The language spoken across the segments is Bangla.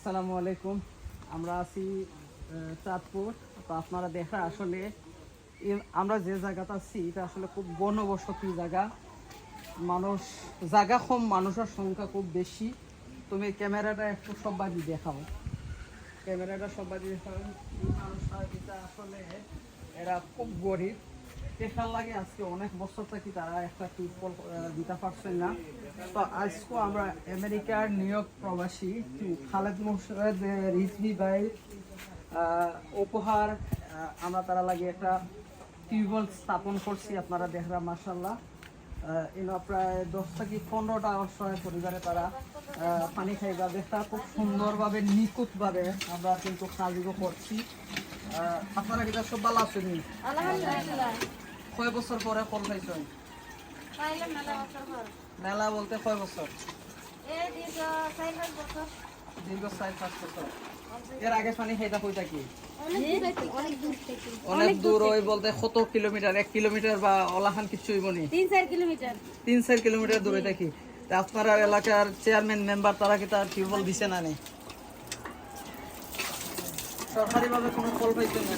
আসসালামু আলাইকুম। আমরা আছি চাঁদপুর। তো আপনারা দেখা আসলে আমরা যে জায়গাটা আছি, এটা আসলে খুব গণবসতি জায়গা। মানুষ, জায়গা কম, মানুষের সংখ্যা খুব বেশি। তুমি ক্যামেরাটা একটু সবাই দেখাও। ক্যামেরাটা সবাই দেখাও। এই মানুষটা এটা আসলে, এরা খুব গরিব। পেশার লাগে আজকে অনেক বছর থাকি তারা একটা টিউবওয়েল দিতে পারছেন না। তো আজকে আমরা আমেরিকার নিউ প্রবাসী খালেদ মোর্শেদ রিজভি ভাই উপহার আমরা তারা লাগে একটা টিউবওয়েল স্থাপন করছি আপনারা দেখরা মার্শাল্লাহ ইনো প্রায় দশ থেকে পনেরোটা অসহায় পরিবারে তারা পানি খাইবা দেখা খুব সুন্দরভাবে, নিখুঁতভাবে আমরা কিন্তু কাজগুলো করছি। আপনারা কিটা সব ভালো আছেন? আলহামদুলিল্লাহ। কয় বছর পরে ফল পাইলে মেলা বলতে কয় বছর? দীর্ঘ চার পাঁচ বছর। এর আগে পানি খাইতা কইতা কি? অনেক দূর থেকে ওই বলতে কত কিলোমিটার এক কিলোমিটার বা ওলাখান কিছু হইবনি তিন চার কিলোমিটার। তিন চার কিলোমিটার দূরে থাকি আপনারা এলাকার চেয়ারম্যান মেম্বার তারা কি তার টিউবওয়েল দিছে না নি? সরকারিভাবে কোনো ফল পাইছেন না।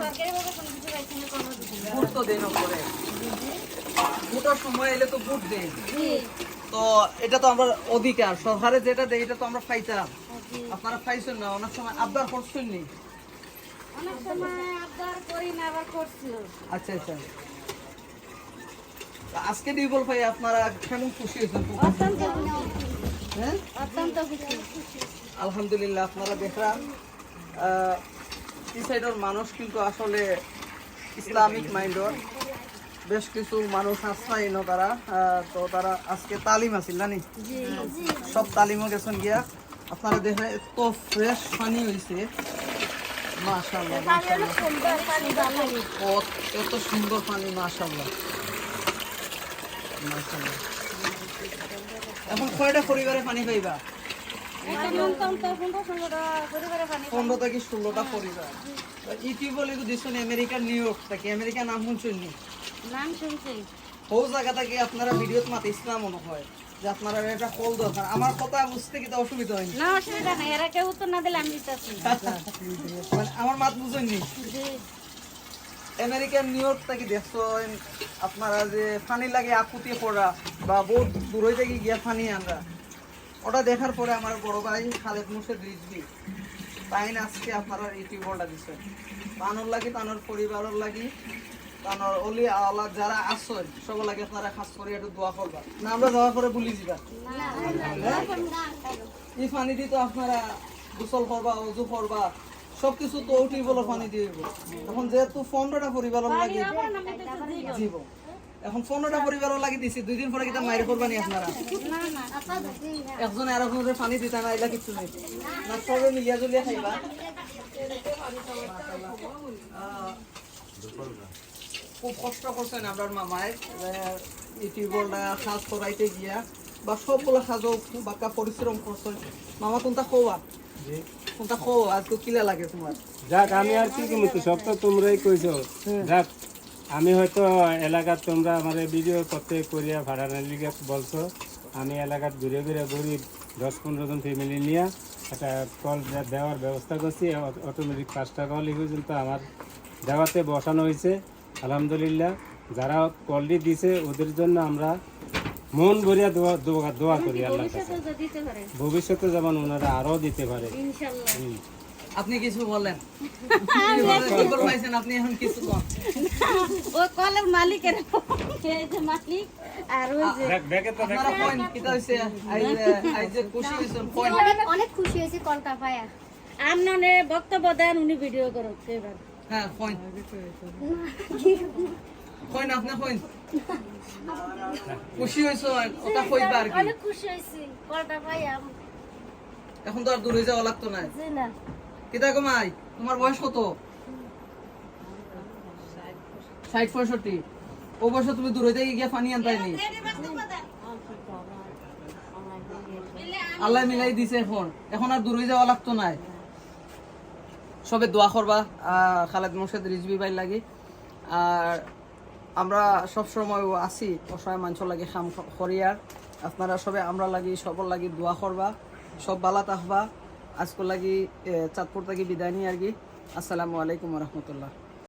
সরকারি ভাবে কোনো কিছু পাইছি না তো দেন করে সময় এলে তো দেন। তো এটা তো আমরা অধিকার। সরকারে যেটা দেয় এটা তো আমরা পাইতাম। আপনারা পাইছেন না অনেক সময় আবদার করছেন নি? অনেক সময় আবদার করি না আবার করছি। আচ্ছা আচ্ছা। আজকে পাই আপনারা কেমন খুশি হয়েছেন? অত্যন্ত হ্যাঁ? অত্যন্ত খুশি। আলহামদুলিল্লাহ আপনারা দেখলাম। এই সাইডের মানুষ কিন্তু আসলে ইসলামিক মাইন্ডর বেশ কিছু মানুষ আশ্রয় ন তারা। তো তারা আজকে তালিম আছিল জানি সব তালিমও গেছেন গিয়া। আপনারা দেখে এত ফ্রেশ পানি হয়েছে মাশাল্লাহ এত সুন্দর পানি মাশাল্লাহ মাশাল্লাহ এখন কয়টা পরিবারে পানি পাইবা পনেরো ষোলোটা পরিবারে? থেকে ষোলোটা পরিবার ইউটিউব বলে দিচ্ছেন আমেরিকার নিউ ইয়র্ক থেকে আমেরিকা নাম শুনছেন নি? নাম শুনছি। ও জায়গা থেকে আপনারা ভিডিওত মাতে ইসলাম মনে হয় যে আপনারা একটা কল দরকার। আমার কথা বুঝতে কি অসুবিধা হয়নি? না অসুবিধা নেই এরা কেউ উত্তর না দিলে আমি দিতেছি মানে আমার মাত বুঝেননি জি। আমেরিকার নিউ ইয়র্ক থেকে দেখছেন আপনারা যে পানি লাগে আকুতি পড়া বা বহুত দূর থেকে গিয়া পানি আনরা? ওটা দেখার পরে আমার বড় ভাই খালেদ মুর্শেদ রিজবি তাই আজকে আপনারা ইউটিউবটা দিচ্ছেন? তানোর লাগি তানোর পরিবারের লাগি তানোর অলি আল্লাহ যারা আসছেন সব লাগে আপনারা খাস করে একটু দোয়া করবা। না আমরা দোয়া করে বলি যাবা। এই পানি দিয়ে তো আপনারা গোসল করবা অজু করবা সব কিছু তো টিউবওয়েলের পানি দিয়ে এখন যেহেতু পনেরোটা পরিবারের লাগে আবার নামে দিতেছি জীব এখন পনেরোটা পরিবারও লাগি দিছি দুই দিন পরে কিতা মাইরে করবানি আপনারা? একজন আর একজনের পানি দিতা না এলা কিছু নেই। না সবে মিলিয়া জুলিয়া খাইবা। খুব কষ্ট করছেন আপনার মামায় ইউটিউবটা সাজ করাইতে গিয়া বা সবগুলো সাজও বাক্কা পরিশ্রম করছেন মামা কোনটা খোয়া কোনটা খো আজকে কিলা লাগে তোমার? যাক আমি আর কি কমতো সব তো তোমরাই কইছো। যাক আমি হয়তো এলাকার তোমরা আমার ভিডিও করতে করিয়া ভাড়ানোর লিগে বলছো। আমি এলাকার ঘুরে ঘুরে গরিব দশ পনেরো জন ফ্যামিলি নিয়ে একটা কল দেওয়ার ব্যবস্থা করছি। অটোমেটিক পাঁচটা কল পর্যন্ত আমার দেওয়াতে বসানো হয়েছে। আলহামদুলিল্লাহ যারা কলটি দিছে ওদের জন্য আমরা মন ভরিয়া দোয়া দোয়া করি আল্লাহর কাছে। ভবিষ্যতে যেমন ওনারা আরও দিতে পারে। ইনশাল্লাহ। আপনি কিছু বলেন। আপনি এখন কিছু কন? ওই কলের মালিকের। এই যে মালিক? আর ওই যে আপনারা হইছে? খুশি হইছেন অনেক খুশি পায়া বক্তব্য দেন উনি ভিডিও এবার। হ্যাঁ আপনি খুশি হইছো ওটা কইবা আর কি। অনেক খুশি হয়েছি কলটা পায়া এখন তো আর দূরে যাওয়া লাগতো না। জি না। কিতা কমাই তোমার বয়স কত? ষাট পঁয়ষট্টি। ও বয়সে তুমি দূরে থেকে গিয়ে পানি আনতাইনি আল্লাহ মিলাই দিছে এখন এখন আর দূরে যাওয়া লাগতো না সবে দোয়া করবা খালেদ মোর্শেদ রিজবি ভাই লাগি। আর আমরা সব সময় আছি অসহায় মানুষ লাগি খাম খরিয়ার আপনারা সবে আমরা লাগি, সবর লাগি দোয়া করবা। সব বালা থাকবা আজকে লাগি চাঁদপুর থেকে বিদায় নিয়ে আর কি। আসসালামু আলাইকুম রহমতুল্লাহ।